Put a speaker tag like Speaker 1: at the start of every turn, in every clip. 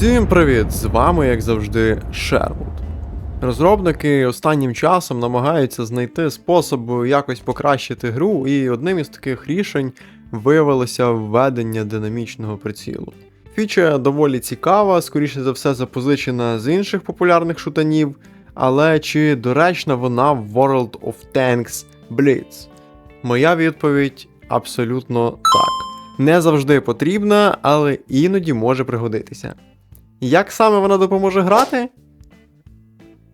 Speaker 1: Всім привіт! З вами, як завжди, Шервуд. Розробники останнім часом намагаються знайти способи якось покращити гру, і одним із таких рішень виявилося введення динамічного прицілу. Фіча доволі цікава, скоріше за все, запозичена з інших популярних шутанів, але чи доречна вона в World of Tanks Blitz? Моя відповідь абсолютно так. Не завжди потрібна, але іноді може пригодитися. Як саме вона допоможе грати?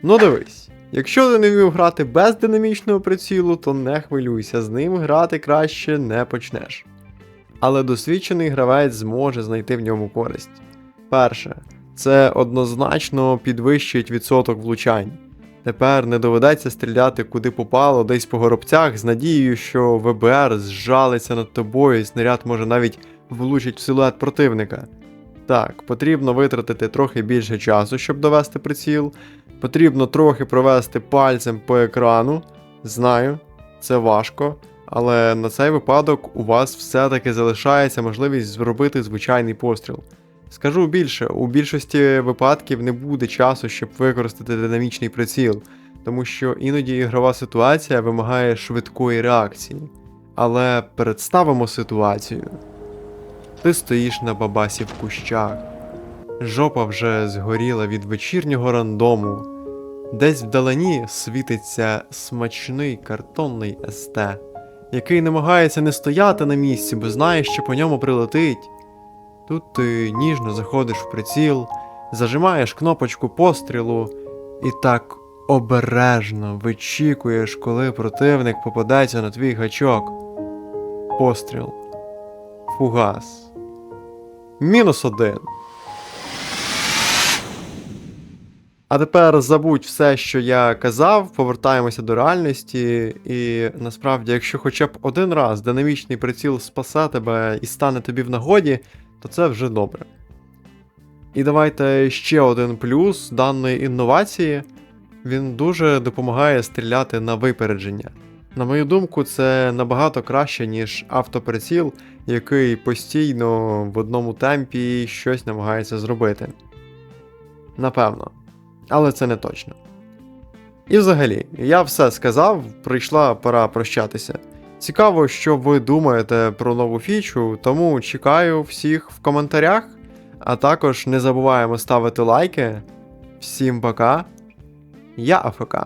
Speaker 1: Ну дивись, якщо ти не вмів грати без динамічного прицілу, то не хвилюйся, з ним грати краще не почнеш. Але досвідчений гравець зможе знайти в ньому користь. Перше, це однозначно підвищить відсоток влучань. Тепер не доведеться стріляти куди попало, десь по горобцях, з надією, що ВБР зжалиться над тобою і снаряд може навіть влучить в силует противника. Так, потрібно витратити трохи більше часу, щоб довести приціл. Потрібно трохи провести пальцем по екрану. Знаю, це важко, але на цей випадок у вас все-таки залишається можливість зробити звичайний постріл. Скажу більше, у більшості випадків не буде часу, щоб використати динамічний приціл, тому що іноді ігрова ситуація вимагає швидкої реакції. Але представимо ситуацію. Ти стоїш на бабасі в кущах. Жопа вже згоріла від вечірнього рандому. Десь вдалині світиться смачний картонний СТ, який намагається не стояти на місці, бо знає, що по ньому прилетить. Тут ти ніжно заходиш в приціл, зажимаєш кнопочку пострілу і так обережно вичікуєш, коли противник попадеться на твій гачок. Постріл. Фугас. Мінус один. А тепер забудь все, що я казав, повертаємося до реальності, і насправді, якщо хоча б один раз динамічний приціл спасе тебе і стане тобі в нагоді, то це вже добре. І давайте ще один плюс даної інновації. Він дуже допомагає стріляти на випередження. На мою думку, це набагато краще, ніж автоприціл, який постійно в одному темпі щось намагається зробити. Напевно. Але це не точно. І взагалі, я все сказав, прийшла пора прощатися. Цікаво, що ви думаєте про нову фічу, тому чекаю всіх в коментарях. А також не забуваємо ставити лайки. Всім пока. Я АФК.